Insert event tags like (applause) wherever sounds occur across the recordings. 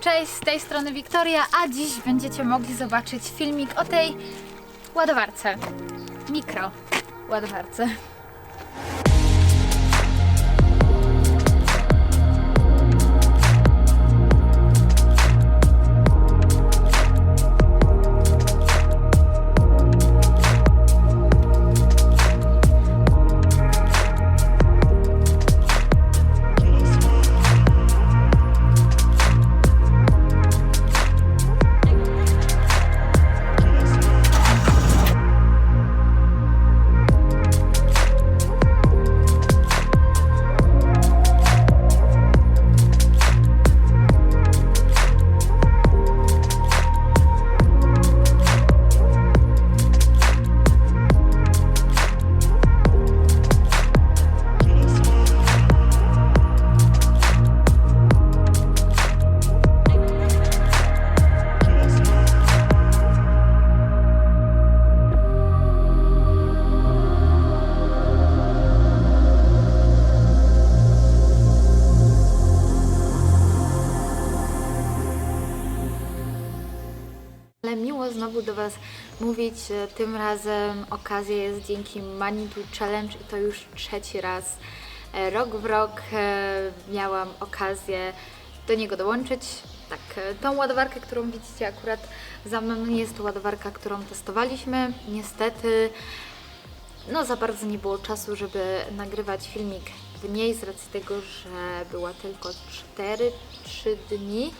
Cześć, z tej strony Wiktoria, a dziś będziecie mogli zobaczyć filmik o tej ładowarce. Mikro ładowarce. Znowu do Was mówić. E, Tym razem okazja jest dzięki Manitou Challenge i to już trzeci raz. E, Rok w rok e, miałam okazję do niego dołączyć. Tak, tą ładowarkę, którą widzicie akurat za mną, nie jest to ładowarka, którą testowaliśmy. Niestety, no za bardzo nie było czasu, żeby nagrywać filmik w niej z racji tego, że była tylko 4-3 dni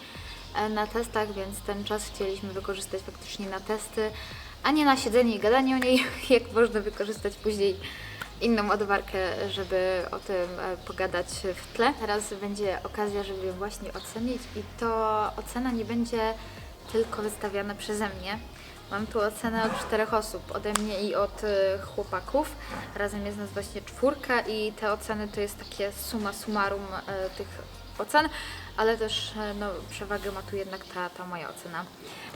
na testach, więc ten czas chcieliśmy wykorzystać faktycznie na testy, a nie na siedzenie i gadanie o niej, (laughs) jak można wykorzystać później inną ładowarkę, żeby o tym e, pogadać w tle. Teraz będzie okazja, żeby ją właśnie ocenić i to ocena nie będzie tylko wystawiana przeze mnie. Mam tu ocenę od czterech osób, ode mnie i od e, chłopaków. Razem jest nas właśnie czwórka i te oceny to jest takie suma summarum e, tych ocen, ale też e, no, przewagę ma tu jednak ta, ta moja ocena.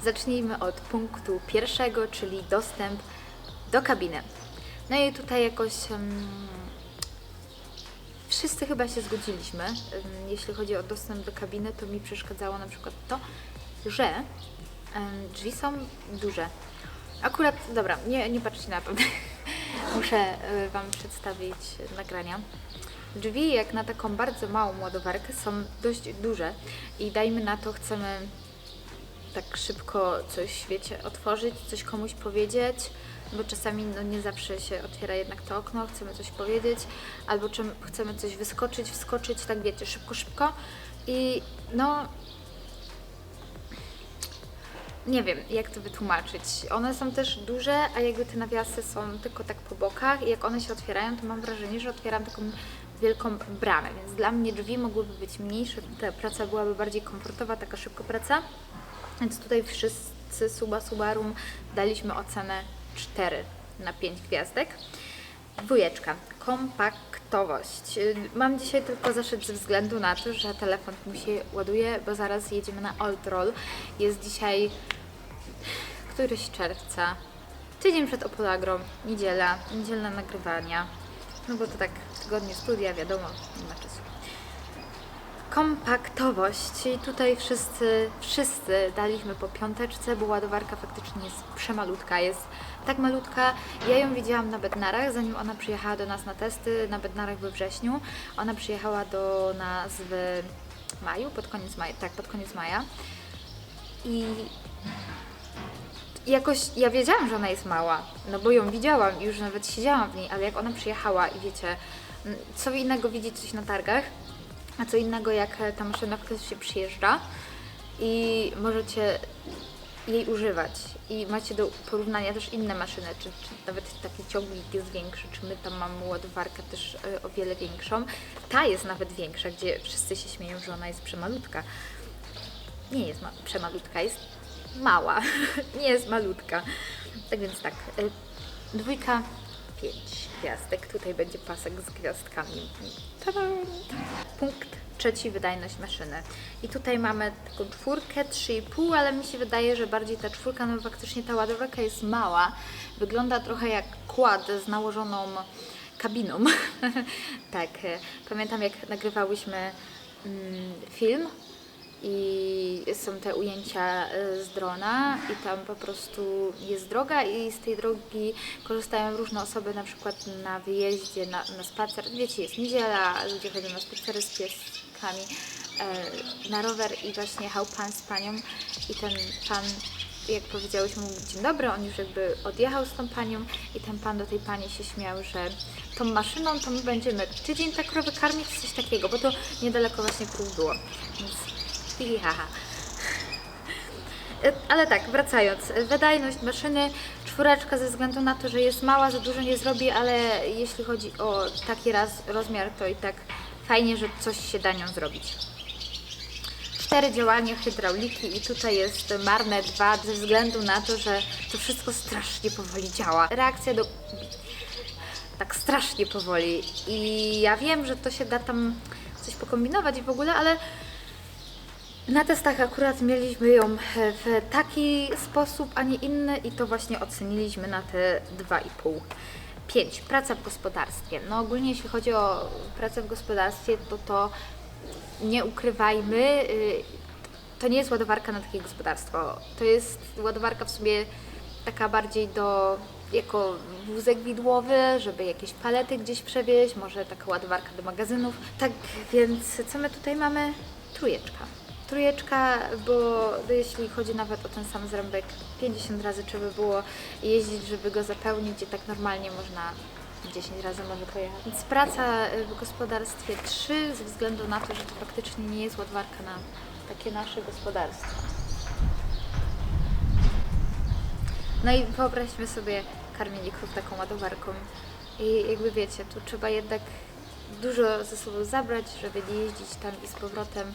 Zacznijmy od punktu pierwszego, czyli dostęp do kabiny. No i tutaj jakoś em, wszyscy chyba się zgodziliśmy. Em, Jeśli chodzi o dostęp do kabiny, to mi przeszkadzało na przykład to, że em, drzwi są duże. Akurat, dobra, nie, nie patrzcie na to. (laughs) Muszę e, Wam przedstawić nagrania. Drzwi, jak na taką bardzo małą ładowarkę, są dość duże i dajmy na to, chcemy tak szybko coś, wiecie, otworzyć, coś komuś powiedzieć, bo czasami no, nie zawsze się otwiera jednak to okno, chcemy coś powiedzieć, albo czym chcemy coś wyskoczyć, wskoczyć, tak wiecie, szybko, szybko i no nie wiem, jak to wytłumaczyć. One są też duże, a jakby te nawiasy są tylko tak po bokach i jak one się otwierają, to mam wrażenie, że otwieram taką wielką bramę, więc dla mnie drzwi mogłyby być mniejsze, ta praca byłaby bardziej komfortowa, taka szybko praca. Więc tutaj wszyscy Suba Subarum daliśmy ocenę 4 na 5 gwiazdek. Dwójeczka. Kompaktowość. Mam dzisiaj tylko zaszedł ze względu na to, że telefon mi się ładuje, bo zaraz jedziemy na Old Roll. Jest dzisiaj któryś czerwca. Tydzień przed Opolagrą, niedziela, niedzielne nagrywania. No bo to tak tygodnie studia, wiadomo, nie ma czasu kompaktowość. I tutaj wszyscy, wszyscy daliśmy po piąteczce, bo ładowarka faktycznie jest przemalutka, jest tak malutka. Ja ją widziałam na Bednarach, zanim ona przyjechała do nas na testy, na Bednarach we wrześniu. Ona przyjechała do nas w maju, pod koniec maja, tak, pod koniec maja. I jakoś ja wiedziałam, że ona jest mała, no bo ją widziałam i już nawet siedziałam w niej, ale jak ona przyjechała i wiecie, m, co innego widzieć coś na targach, a co innego jak e, ta maszyna, która się przyjeżdża i możecie jej używać i macie do porównania też inne maszyny, czy, czy nawet taki ciągnik jest większy, czy my tam mamy ładowarkę też e, o wiele większą. Ta jest nawet większa, gdzie wszyscy się śmieją, że ona jest przemalutka. Nie jest ma- przemalutka, jest mała, (laughs) nie jest malutka. Tak więc tak, y, dwójka, pięć gwiazdek. Tutaj będzie pasek z gwiazdkami. Punkt trzeci, wydajność maszyny. I tutaj mamy taką czwórkę, 3,5, ale mi się wydaje, że bardziej ta czwórka, no faktycznie ta ładowarka jest mała. Wygląda trochę jak kład z nałożoną kabiną. (laughs) tak, y, pamiętam jak nagrywałyśmy mm, film i są te ujęcia y, z drona i tam po prostu jest droga i z tej drogi korzystają różne osoby, na przykład na wyjeździe, na, na spacer. Wiecie, jest niedziela, ludzie chodzą na spacery z pieskami, e, na rower i właśnie jechał pan z panią i ten pan jak powiedziałeś mu dzień dobry, on już jakby odjechał z tą panią i ten pan do tej pani się śmiał, że tą maszyną to my będziemy tydzień te krowy karmić, coś takiego, bo to niedaleko właśnie krów było. Więc hi. E, Ale tak, wracając, wydajność maszyny, czwóreczka ze względu na to, że jest mała, za dużo nie zrobi, ale jeśli chodzi o taki raz rozmiar, to i tak fajnie, że coś się da nią zrobić. Cztery działania hydrauliki i tutaj jest marne dwa ze względu na to, że to wszystko strasznie powoli działa. Reakcja do... tak strasznie powoli i ja wiem, że to się da tam coś pokombinować w ogóle, ale na testach akurat mieliśmy ją w taki sposób, a nie inny i to właśnie oceniliśmy na te 2,5. 5. Praca w gospodarstwie. No ogólnie jeśli chodzi o pracę w gospodarstwie, to to nie ukrywajmy, y, to nie jest ładowarka na takie gospodarstwo. To jest ładowarka w sumie taka bardziej do jako wózek widłowy, żeby jakieś palety gdzieś przewieźć, może taka ładowarka do magazynów. Tak więc co my tutaj mamy? Trójeczka. Trójeczka, bo jeśli chodzi nawet o ten sam zrębek, 50 razy trzeba było jeździć, żeby go zapełnić i tak normalnie można 10 razy może pojechać. Więc praca y, w gospodarstwie 3 ze względu na to, że to faktycznie nie jest ładowarka na takie nasze gospodarstwo. No i wyobraźmy sobie karmienie krów taką ładowarką. I jakby wiecie, tu trzeba jednak dużo ze sobą zabrać, żeby nie jeździć tam i z powrotem.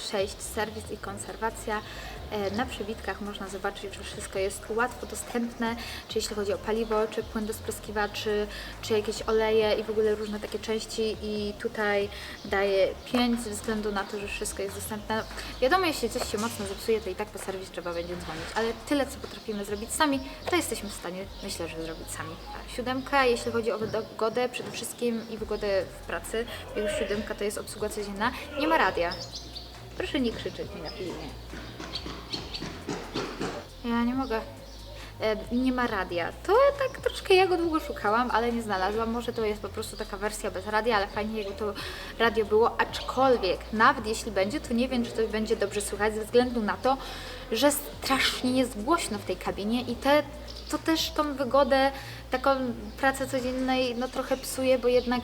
6. Serwis i konserwacja. E, Na przebitkach można zobaczyć, że wszystko jest łatwo dostępne, czy jeśli chodzi o paliwo, czy płyn do spryskiwaczy, czy jakieś oleje i w ogóle różne takie części i tutaj daję 5 ze względu na to, że wszystko jest dostępne. Wiadomo, jeśli coś się mocno zepsuje, to i tak po serwis trzeba będzie dzwonić, ale tyle, co potrafimy zrobić sami, to jesteśmy w stanie, myślę, że zrobić sami. A Siódemka, jeśli chodzi o wygodę przede wszystkim i wygodę w pracy, już siódemka to jest obsługa codzienna, nie ma radia. Proszę nie krzyczeć mi na filmie. Ja nie mogę. E, Nie ma radia. To tak troszkę ja go długo szukałam, ale nie znalazłam. Może to jest po prostu taka wersja bez radia, ale fajnie jakby to radio było. Aczkolwiek, nawet jeśli będzie, to nie wiem, czy to będzie dobrze słychać ze względu na to, że strasznie jest głośno w tej kabinie i te, to też tą wygodę, taką pracę codziennej no trochę psuje, bo jednak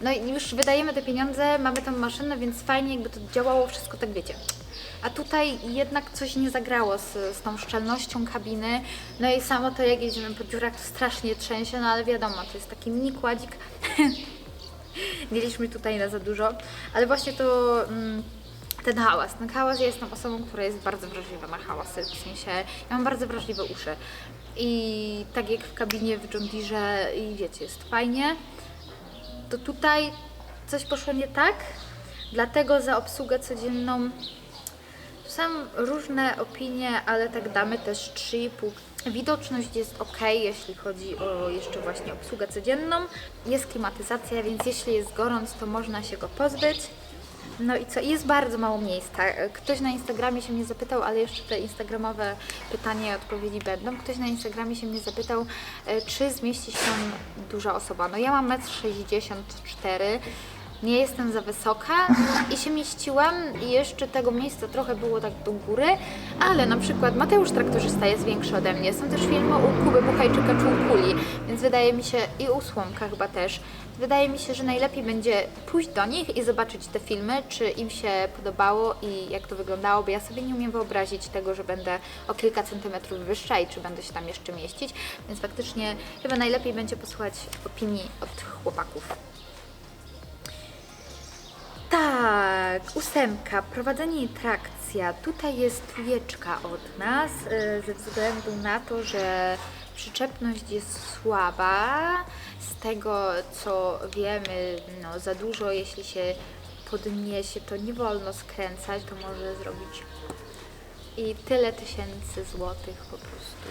no i już wydajemy te pieniądze, mamy tą maszynę, więc fajnie jakby to działało wszystko tak wiecie. A tutaj jednak coś nie zagrało z, z tą szczelnością kabiny. No i samo to jak jedziemy po dziurach to strasznie trzęsie, no ale wiadomo, to jest taki mini kładzik. (laughs) nie liczmy tutaj na za dużo, ale właśnie to mm, ten hałas. Ten hałas, ja jestem osobą, która jest bardzo wrażliwa na hałasy, w sensie ja mam bardzo wrażliwe uszy. I tak jak w kabinie w John Deere i wiecie, jest fajnie, to tutaj coś poszło nie tak, dlatego za obsługę codzienną są różne opinie, ale tak damy też 3,5. Widoczność jest ok, jeśli chodzi o jeszcze właśnie obsługę codzienną. Jest klimatyzacja, więc jeśli jest gorąc, to można się go pozbyć. No i co? Jest bardzo mało miejsca. Ktoś na Instagramie się mnie zapytał, ale jeszcze te instagramowe pytania i odpowiedzi będą. Ktoś na Instagramie się mnie zapytał, e, czy zmieści się duża osoba. No ja mam 1,64 m. Nie jestem za wysoka i się mieściłam i jeszcze tego miejsca trochę było tak do góry, ale na przykład Mateusz Traktorzysta jest większy ode mnie. Są też filmy u Kuby Buchajczyka czy u Kuli, więc wydaje mi się i u Słomka chyba też. Wydaje mi się, że najlepiej będzie pójść do nich i zobaczyć te filmy, czy im się podobało i jak to wyglądało, bo ja sobie nie umiem wyobrazić tego, że będę o kilka centymetrów wyższa i czy będę się tam jeszcze mieścić, więc faktycznie chyba najlepiej będzie posłuchać opinii od chłopaków. Tak, ósemka, prowadzenie i trakcja. Tutaj jest trójeczka od nas, y, ze względu na to, że przyczepność jest słaba. Z tego co wiemy, no, za dużo, jeśli się podniesie, to nie wolno skręcać, to może zrobić i tyle tysięcy złotych po prostu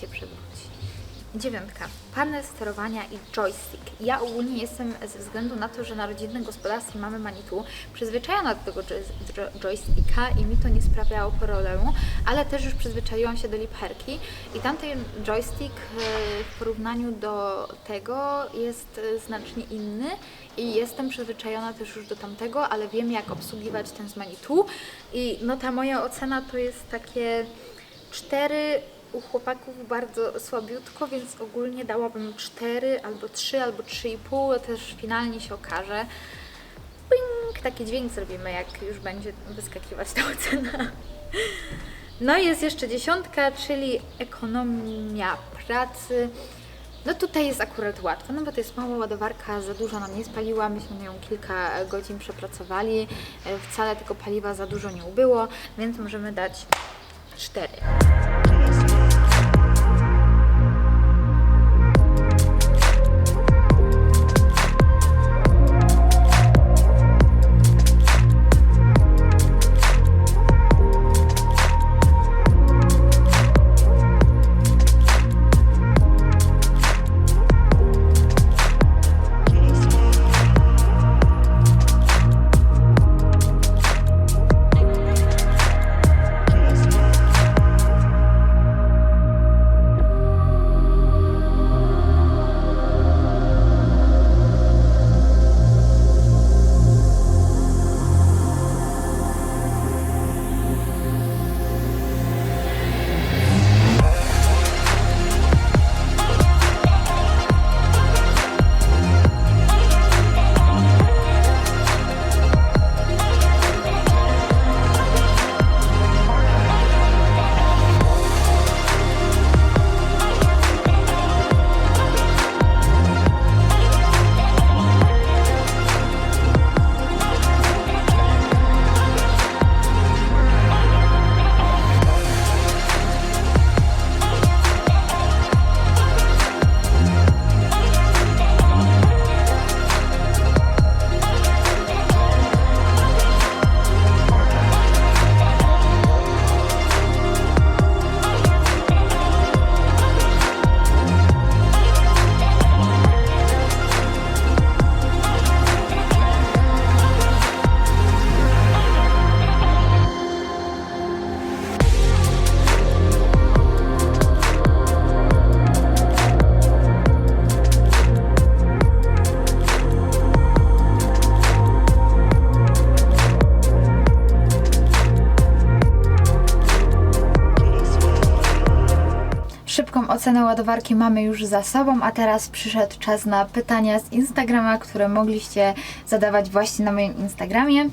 się przewróci. Dziewiątka. Panel sterowania i joystick. Ja ogólnie jestem ze względu na to, że na rodzinnym gospodarstwie mamy Manitu przyzwyczajona do tego joy- jo- joysticka i mi to nie sprawiało problemu, ale też już przyzwyczaiłam się do lipherki i tamten joystick e, w porównaniu do tego jest e, znacznie inny i jestem przyzwyczajona też już do tamtego, ale wiem jak obsługiwać ten z Manitu i no ta moja ocena to jest takie 4 u chłopaków bardzo słabiutko, więc ogólnie dałabym 4 albo 3 albo 3,5, też finalnie się okaże. Ping, taki dźwięk zrobimy, jak już będzie wyskakiwać ta ocena. No i jest jeszcze dziesiątka, czyli ekonomia pracy. No tutaj jest akurat łatwo, no bo to jest mała ładowarka, za dużo nam nie spaliła, myśmy na nią kilka godzin przepracowali, e, wcale tego paliwa za dużo nie ubyło, więc możemy dać 4. ocenę ładowarki mamy już za sobą, a teraz przyszedł czas na pytania z Instagrama, które mogliście zadawać właśnie na moim Instagramie.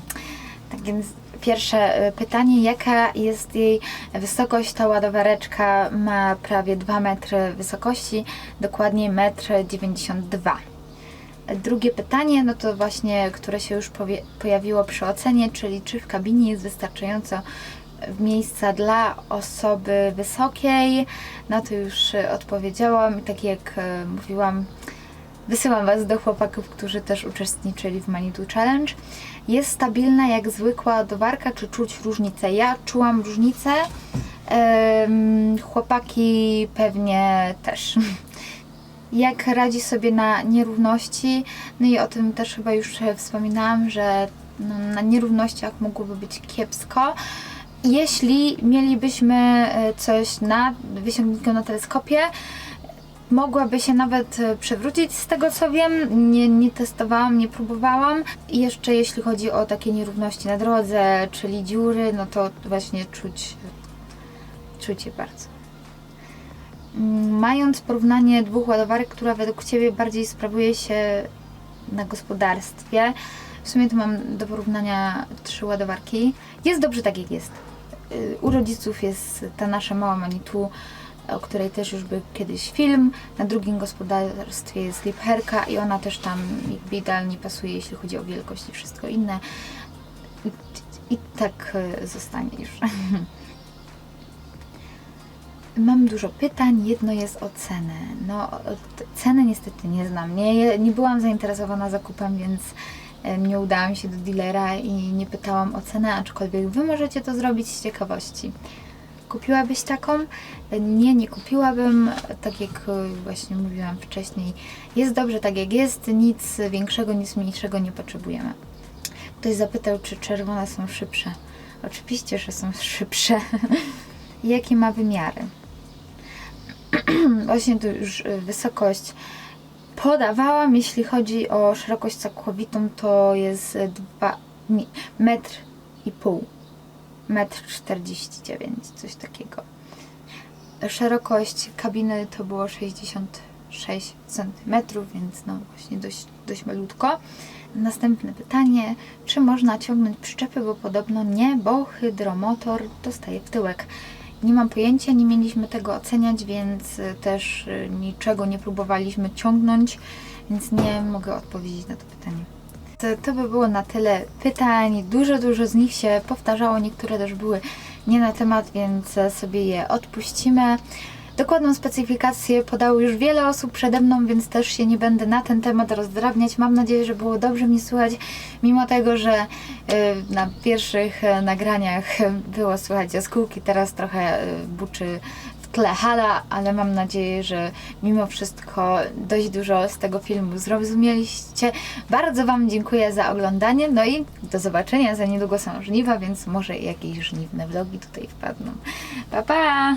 Tak więc pierwsze y, pytanie, jaka jest jej wysokość? Ta ładowareczka ma prawie 2 metry wysokości, dokładnie 1,92 m. Drugie pytanie, no to właśnie, które się już pojawiło przy ocenie, czyli czy w kabinie jest wystarczająco miejsca dla osoby wysokiej. No to już e, odpowiedziałam i tak jak e, mówiłam, wysyłam Was do chłopaków, którzy też uczestniczyli w Manitou Challenge. Jest stabilna jak zwykła ładowarka, czy czuć różnicę? Ja czułam różnicę, chłopaki pewnie też. (laughs) Jak radzi sobie na nierówności, no i o tym też chyba już e, wspominałam, że no, na nierównościach mogłoby być kiepsko. Jeśli mielibyśmy e, coś na wysięgniku na teleskopie, mogłaby się nawet e, przewrócić z tego co wiem. Nie, nie testowałam, nie próbowałam. I jeszcze jeśli chodzi o takie nierówności na drodze, czyli dziury, no to właśnie czuć, czuć je bardzo. Mając porównanie dwóch ładowarek, która według Ciebie bardziej sprawuje się na gospodarstwie, w sumie to mam do porównania trzy ładowarki. Jest dobrze tak jak jest. Y, U rodziców jest ta nasza mała Manitu, o której też już był kiedyś film. Na drugim gospodarstwie jest Lipherka i ona też tam idealnie pasuje, jeśli chodzi o wielkość i wszystko inne. I, i tak y, zostanie już. (laughs) Mam dużo pytań, jedno jest o cenę. No, ceny niestety nie znam. Nie, nie byłam zainteresowana zakupem, więc nie udałam się do dealera i nie pytałam o cenę, aczkolwiek Wy możecie to zrobić z ciekawości. Kupiłabyś taką? Nie, nie kupiłabym. Tak jak e, właśnie mówiłam wcześniej, jest dobrze tak jak jest, nic większego, nic mniejszego nie potrzebujemy. Ktoś zapytał, czy czerwone są szybsze. Oczywiście, że są (laughs) szybsze. Jakie ma wymiary? (clears throat) Właśnie tu już y, wysokość podawałam. Jeśli chodzi o szerokość całkowitą, to jest 2 metr i pół. Metr 49, coś takiego. Szerokość kabiny to było 66 cm, więc no właśnie dość, dość malutko. Następne pytanie, czy można ciągnąć przyczepy, bo podobno nie, bo hydromotor dostaje w tyłek. Nie mam pojęcia, nie mieliśmy tego oceniać, więc y, też y, niczego nie próbowaliśmy ciągnąć, więc nie mogę odpowiedzieć na to pytanie. To, to by było na tyle pytań. Dużo, dużo z nich się powtarzało, niektóre też były nie na temat, więc e, sobie je odpuścimy. Dokładną specyfikację podało już wiele osób przede mną, więc też się nie będę na ten temat rozdrabniać. Mam nadzieję, że było dobrze mi słychać, mimo tego, że e, na pierwszych e, nagraniach było słychać jaskółki, teraz trochę e, buczy tle hala, ale mam nadzieję, że mimo wszystko dość dużo z tego filmu zrozumieliście. Bardzo Wam dziękuję za oglądanie, no i do zobaczenia. Za niedługo są żniwa, więc może jakieś żniwne vlogi tutaj wpadną. Pa, pa!